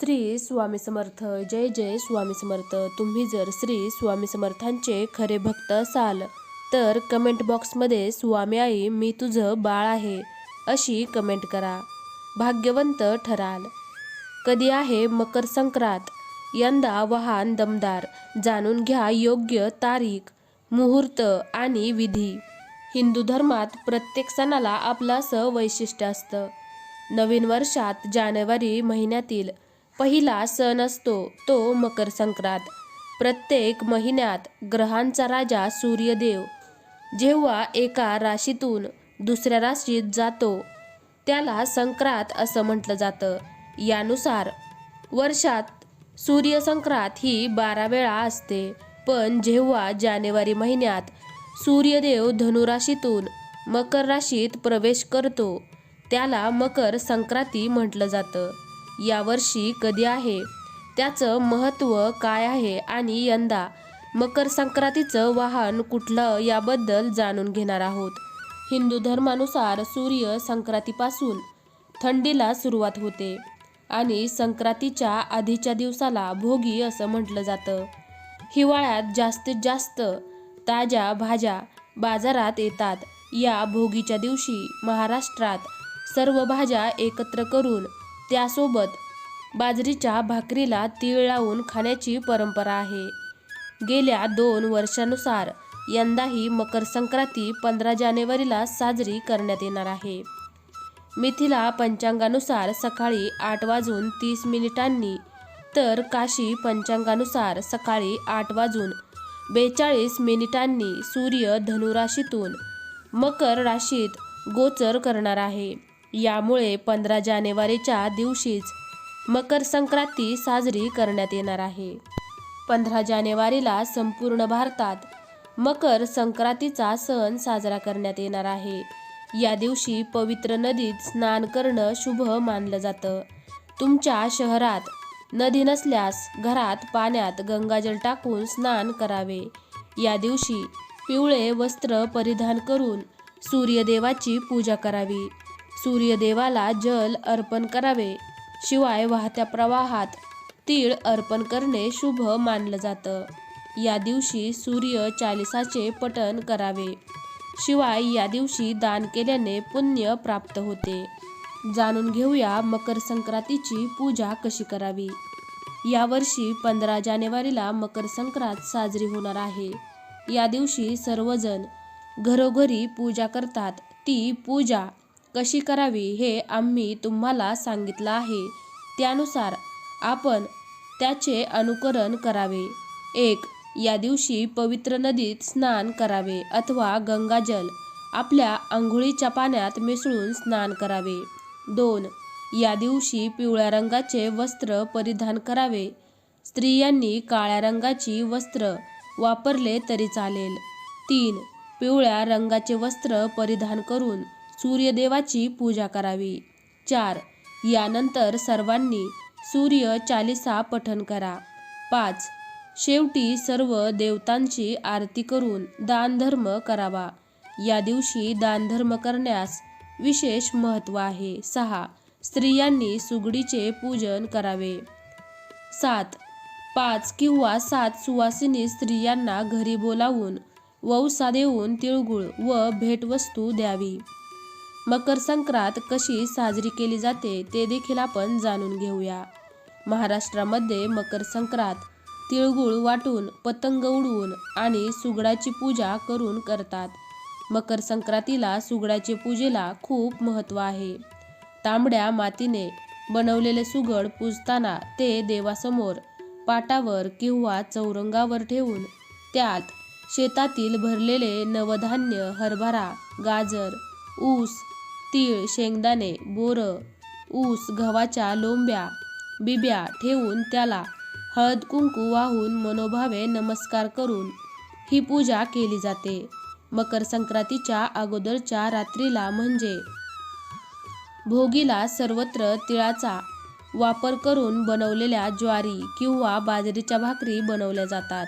श्री स्वामी समर्थ जय जय स्वामी समर्थ. तुम्ही जर श्री स्वामी समर्थांचे खरे भक्त असाल तर कमेंट बॉक्समध्ये स्वामी आई मी तुझं बाळ आहे अशी कमेंट करा. भाग्यवंत ठराल. कधी आहे मकर संक्रांत? यंदा वाहन दमदार. जाणून घ्या योग्य तारीख मुहूर्त आणि विधी. हिंदू धर्मात प्रत्येक सणाला आपलं असं वैशिष्ट्य असतं. नवीन वर्षात जानेवारी महिन्यातील पहिला सण असतो तो मकर संक्रांत. प्रत्येक महिन्यात ग्रहांचा राजा सूर्यदेव. जेव्हा एका राशीतून दुसऱ्या राशीत जातो त्याला संक्रांत असं म्हटलं जातं. यानुसार वर्षात सूर्यसंक्रांत ही बारा वेळा असते. पण जेव्हा जानेवारी महिन्यात सूर्यदेव धनुराशीतून मकर राशीत प्रवेश करतो त्याला मकर संक्रांती म्हटलं जातं. यावर्षी कधी आहे? त्याचं महत्त्व काय आहे आणि यंदा? मकर संक्रांतीचं वाहन कुठलं याबद्दल जाणून घेणार आहोत. हिंदू धर्मानुसार सूर्य संक्रांतीपासून थंडीला सुरुवात होते आणि संक्रांतीच्या आधीच्या दिवसाला भोगी असं म्हटलं जातं. हिवाळ्यात जास्तीत जास्त ताज्या भाज्या बाजारात येतात. या भोगीच्या दिवशी महाराष्ट्रात सर्व भाज्या एकत्र करून त्यासोबत बाजरीच्या भाकरीला तीळ लावून खाण्याची परंपरा आहे. गेल्या दोन वर्षानुसार यंदाही मकर संक्रांती पंधरा जानेवारीला साजरी करण्यात येणार आहे. मिथिला पंचांगानुसार सकाळी आठ वाजून तीस मिनिटांनी तर काशी पंचांगानुसार सकाळी आठ वाजून बेचाळीस मिनिटांनी सूर्य धनुराशीतून मकर राशीत गोचर करणार आहे. यामुळे पंधरा जानेवारीच्या दिवशीच मकर संक्रांती साजरी करण्यात येणार आहे. पंधरा जानेवारीला संपूर्ण भारतात मकर संक्रांतीचा सण साजरा करण्यात येणार आहे. या दिवशी पवित्र नदीत स्नान करणं शुभ मानलं जातं. तुमच्या शहरात नदी नसल्यास घरात पाण्यात गंगाजल टाकून स्नान करावे. या दिवशी पिवळे वस्त्र परिधान करून सूर्यदेवाची पूजा करावी. सूर्यदेवाला जल अर्पण करावे. शिवाय वाहत्या प्रवाहात तीळ अर्पण करणे शुभ मानलं जातं. या दिवशी सूर्य चालिसाचे पठण करावे. शिवाय या दिवशी दान केल्याने पुण्य प्राप्त होते. जाणून घेऊया मकर संक्रांतीची पूजा कशी करावी. यावर्षी पंधरा जानेवारीला मकर संक्रांत साजरी होणार आहे. या दिवशी सर्वजण घरोघरी पूजा करतात. ती पूजा कशी करावी हे आम्ही तुम्हाला सांगितलं आहे. त्यानुसार आपण त्याचे अनुकरण करावे. एक या दिवशी पवित्र नदीत स्नान करावे अथवा गंगाजल आपल्या आंघोळीच्या पाण्यात मिसळून स्नान करावे. दोन या दिवशी पिवळ्या रंगाचे वस्त्र परिधान करावे. स्त्रियांनी काळ्या रंगाची वस्त्र वापरले तरी चालेल. तीन पिवळ्या रंगाचे वस्त्र परिधान करून सूर्यदेवाची पूजा करावी. चार यानंतर सर्वांनी सूर्य चालिसा पठन करा. पाच शेवटी सर्व देवतांची आरती करून दानधर्म करावा. या दिवशी दानधर्म करण्यास विशेष महत्त्व आहे. सहा स्त्रियांनी सुगडीचे पूजन करावे. सात पाच किंवा सात सुवासिनी स्त्रियांना घरी बोलावून वौसा देऊन तिळगुळ व भेटवस्तू द्यावी. मकर संक्रांत कशी साजरी केली जाते ते देखील आपण जाणून घेऊया. महाराष्ट्रामध्ये मकर संक्रांत तिळगुळ वाटून पतंग उडवून आणि सुगडाची पूजा करून करतात. मकर संक्रांतीला सुगडाचे पूजेला खूप महत्त्व आहे. तांबड्या मातीने बनवलेले सुगड पूजताना ते देवासमोर पाटावर किंवा चौरंगावर ठेवून त्यात शेतातील भरलेले नवधान्य हरभरा गाजर ऊस तीळ शेंगदाणे बोरं ऊस गव्हाच्या लोंब्या बिब्या ठेवून त्याला हळद कुंकू वाहून मनोभावे नमस्कार करून ही पूजा केली जाते. मकर संक्रांतीच्या अगोदरच्या रात्रीला म्हणजे भोगीला सर्वत्र तिळाचा वापर करून बनवलेल्या ज्वारी किंवा बाजरीच्या भाकरी बनवल्या जातात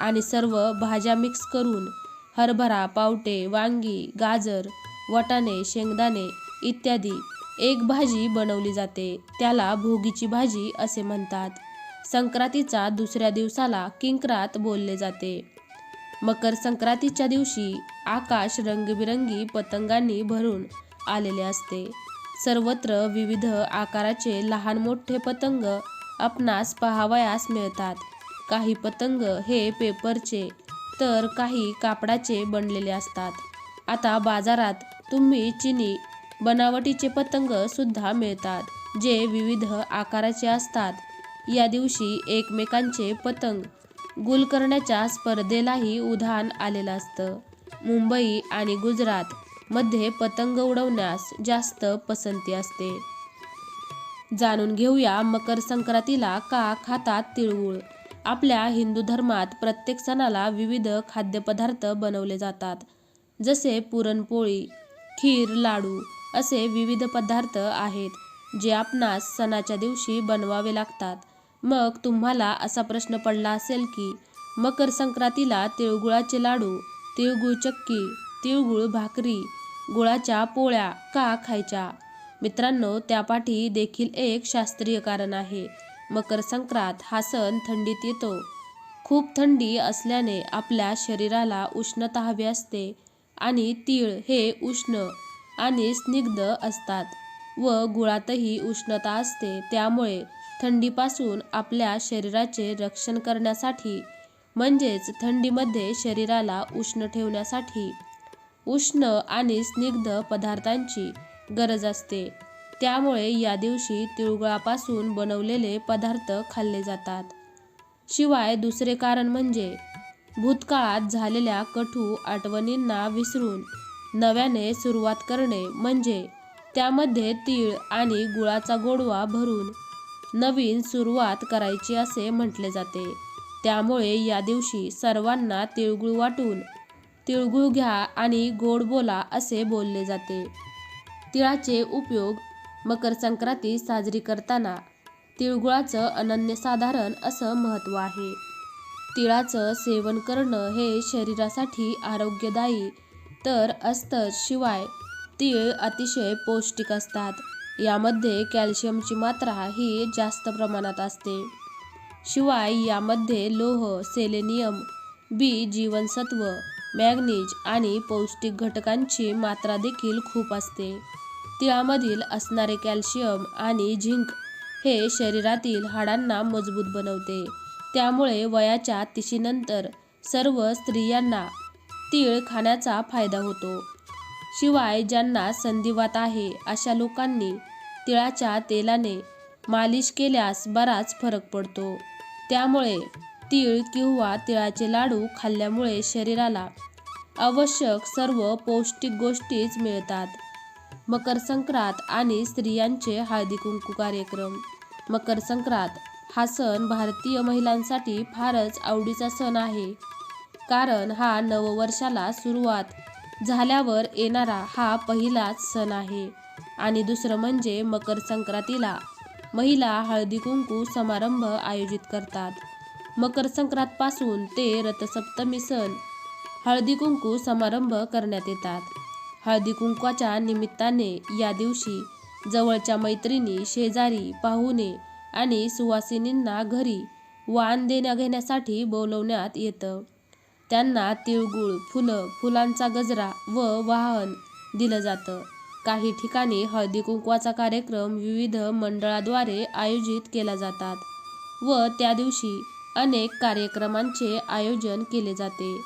आणि सर्व भाज्या मिक्स करून हरभरा पावटे वांगी गाजर वटाणे शेंगदाणे इत्यादी. एक भाजी बनवली जाते. त्याला भोगीची भाजी असे म्हणतात. संक्रांतीचा दुसऱ्या दिवसाला किंक्रात बोलले जाते. मकर संक्रांतीच्या दिवशी आकाश रंगबिरंगी पतंगांनी भरून आलेले असते. सर्वत्र विविध आकाराचे लहान मोठे पतंग आपणास पहावयास मिळतात. काही पतंग हे पेपरचे तर काही कापडाचे बनलेले असतात. आता बाजारात तुम्ही चिनी बनावटीचे पतंग सुद्धा मिळतात जे विविध आकाराचे असतात. या दिवशी एकमेकांचे पतंग गुल करण्याच्या स्पर्धेलाही उधाण आलेलं असतं. मुंबई आणि गुजरात मध्ये पतंग उडवण्यास जास्त पसंती असते. जाणून घेऊया मकर संक्रांतीला का खातात तिळगुळ. आपल्या हिंदू धर्मात प्रत्येक सणाला विविध खाद्यपदार्थ बनवले जातात जसे पुरणपोळी खीर लाडू असे विविध पदार्थ आहेत जे आपणास सणाच्या दिवशी बनवावे लागतात. मग तुम्हाला असा प्रश्न पडला असेल की मकर संक्रांतीला तिळगुळाचे लाडू तिळगुळ चक्की तिळगुळ भाकरी गुळाच्या पोळ्या का खायच्या? मित्रांनो त्यापाठी देखील एक शास्त्रीय कारण आहे. मकर संक्रांत हा सण थंडीत येतो. खूप थंडी असल्याने आपल्या शरीराला उष्णता हवी असते. आणि तीळ हे उष्ण आणि स्निग्ध असतात व गुळातही उष्णता असते. त्यामुळे थंडीपासून आपल्या शरीराचे रक्षण करण्यासाठी म्हणजेच थंडीमध्ये शरीराला उष्ण ठेवण्यासाठी उष्ण आणि स्निग्ध पदार्थांची गरज असते. त्यामुळे या दिवशी तिळगुळापासून बनवलेले पदार्थ खाल्ले जातात. शिवाय दुसरे कारण म्हणजे भूतकाळात झालेल्या कठू आठवणींना विसरून नव्याने सुरुवात करणे म्हणजे त्यामध्ये तीळ आणि गुळाचा गोडवा भरून नवीन सुरुवात करायची असे म्हटले जाते. त्यामुळे या दिवशी सर्वांना तिळगुळ वाटून तिळगुळ घ्या आणि गोड बोला असे बोलले जाते. तिळाचे उपयोग मकर संक्रांती साजरी करताना तिळगुळाचं अनन्यसाधारण असं महत्त्व आहे. तिळाचं सेवन करणं हे शरीरासाठी आरोग्यदायी तर असतं शिवाय तीळ अतिशय पौष्टिक असतात. यामध्ये कॅल्शियमची मात्रा ही जास्त प्रमाणात असते. शिवाय यामध्ये लोह सेलेनियम बी जीवनसत्व मॅग्नीज आणि पौष्टिक घटकांची मात्रा देखील खूप असते. तिळामधील असणारे कॅल्शियम आणि झिंक हे शरीरातील हाडांना मजबूत बनवते. त्यामुळे वयाच्या तिशीनंतर सर्व स्त्रियांना तीळ खाण्याचा फायदा होतो. शिवाय ज्यांना संधिवात आहे अशा लोकांनी तिळाच्या तेलाने मालिश केल्यास बराच फरक पडतो. त्यामुळे तीळ किंवा तिळाचे लाडू खाल्ल्यामुळे शरीराला आवश्यक सर्व पौष्टिक गोष्टीच मिळतात. मकर संक्रांत आणि स्त्रियांचे हळदी कुंकू कार्यक्रम. मकर संक्रांत हा सण भारतीय महिलांसाठी फारच आवडीचा सण आहे. कारण हा नववर्षाला सुरुवात झाल्यावर येणारा हा पहिलाच सण आहे. आणि दुसरं म्हणजे मकर संक्रांतीला महिला हळदी कुंकू समारंभ आयोजित करतात. मकर संक्रांतपासून ते रथसप्तमी सण हळदी कुंकू समारंभ करण्यात येतात. हळदी कुंकवाच्या निमित्ताने या दिवशी जवळच्या मैत्रिणी शेजारी पाहुणे आणि सुवासिनींना घरी वाण देण्या घेण्यासाठी बोलवण्यात येतं. त्यांना तिळगुळ फुलं फुलांचा गजरा व वाहन दिलं जातं. काही ठिकाणी हळदी कुंकवाचा कार्यक्रम विविध मंडळाद्वारे आयोजित केला जातात व त्या दिवशी अनेक कार्यक्रमांचे आयोजन केले जाते.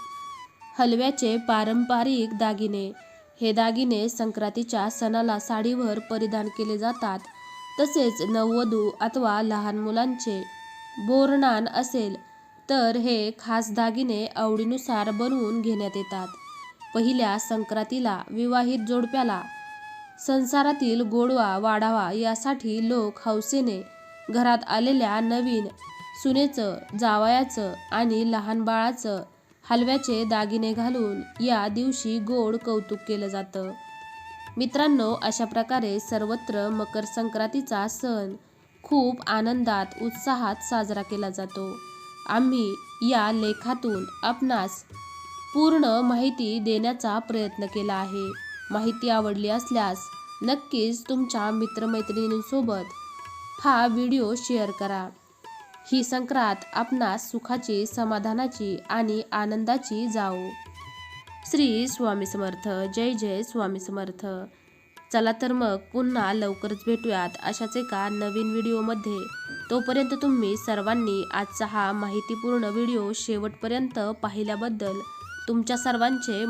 हलव्याचे पारंपरिक दागिने हे दागिने संक्रांतीच्या सणाला साडीवर परिधान केले जातात तसेच नववधू अथवा लहान मुलांचे बोरणान असेल तर हे खास दागिने आवडीनुसार बनवून घेण्यात येतात. पहिल्या संक्रांतीला विवाहित जोडप्याला संसारातील गोडवा वाढावा यासाठी लोक हौसेने घरात आलेल्या नवीन सुनेचं जावयाचं आणि लहान बाळाचं हलव्याचे दागिने घालून या दिवशी गोड कौतुक केलं जातं. मित्रांनो अशा प्रकारे सर्वत्र मकर संक्रांतीचा सण खूप आनंदात उत्साहात साजरा केला जातो. आम्ही या लेखातून आपणास पूर्ण माहिती देण्याचा प्रयत्न केला आहे. माहिती आवडली असल्यास नक्कीच तुमच्या मित्रमैत्रिणींसोबत हा व्हिडिओ शेअर करा. ही संक्रांत आपणास सुखाची समाधानाची आणि आनंदाची जाओ श्री स्वामी समर्थ. जय जय स्वामी समर्थ. चला तर मग पुन्हा लवकरच भेटूयात अशाच एका नवीन व्हिडिओमध्ये. तोपर्यंत तुम्ही सर्वांनी आजचा हा माहितीपूर्ण व्हिडिओ शेवटपर्यंत पाहिल्याबद्दल तुमच्या सर्वांचे